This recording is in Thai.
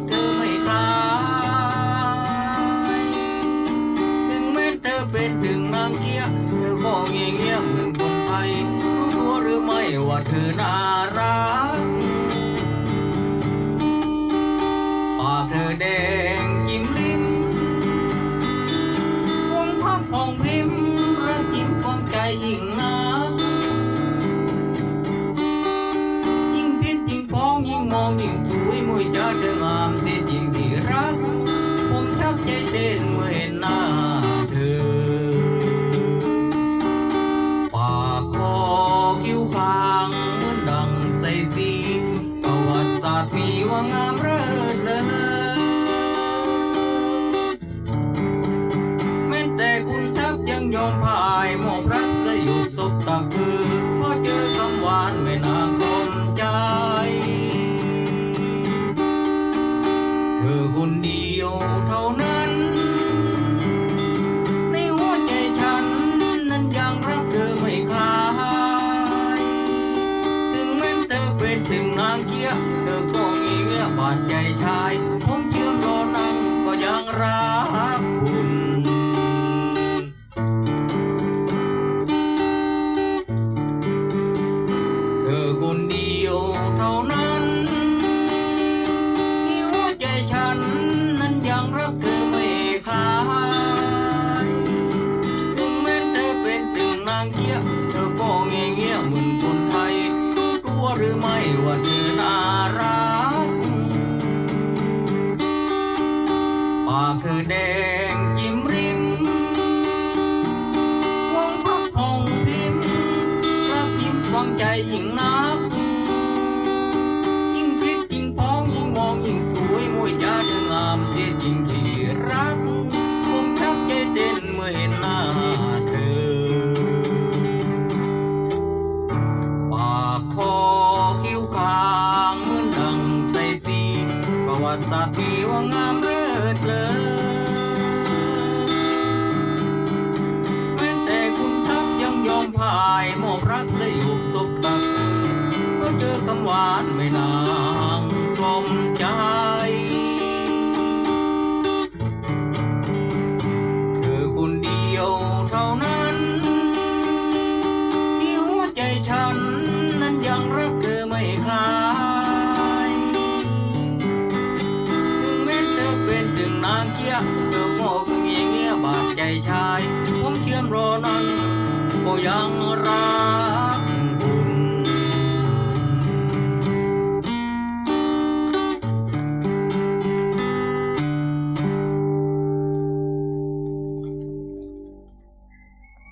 รักเธอไม่คลายถึงแม้เธอเป็นถึงนางเกียเธอก็เงี้ยเงี้ยเหมือนคนไทยรู้ตัวหรือไม่ว่าเธอน่ารักปากเธอแดงยิ้มลิ้มวงพักผ่องพิมพ์รักยิ้มของใจยิ่ง ยิ่งมองยิ่งสวยมวยจ้าเธองามเสียจริงที่รัก ผมชักใจเต้นเมื่อเห็นหน้าเธอ ปากคอคิ้วคางเหมือนดังใสสีประวัติศาสตร์มีว่างามเลิศเลอแม้แต่คุณทัพยังยอมพ่า เธอคนเดียวเท่านั้น ในหัวใจฉันนั้นยังรักเธอไม่คลาย ถึงแม้เธอเป็นถึงนางเกียเธอก็มีเงี้ยบาดใจชายผมเชื่อมรอนังก็ยังรักคุณเธอคนเดียวเท่านั้นังรักเธอไม่คลายถึงแม้เธอเป็นถึงนางเกี้ยเธอก็เงี้ยเงี้ยเหมือนคนไทยรู้ตัวหรือไม่ว่าเธอน่ารักปากเธอแดงยิ้มริมวงพักห้องพิมพ์รักยิ้มฟังใจยิ่งนัก พายมอบรักและอยู่ตกตักก็เจอคำหวานไม่นางกลมใจเธอคนเดียวเท่านั้น ที่หัวใจฉันนั้นยังรักเธอไม่คลายถึงแม้เธอเป็นถึงนางเกี้ยเธอก็คงเงียเงียบาดใจชาย ผมเชื่อมรอนั้น ก็ยังรัก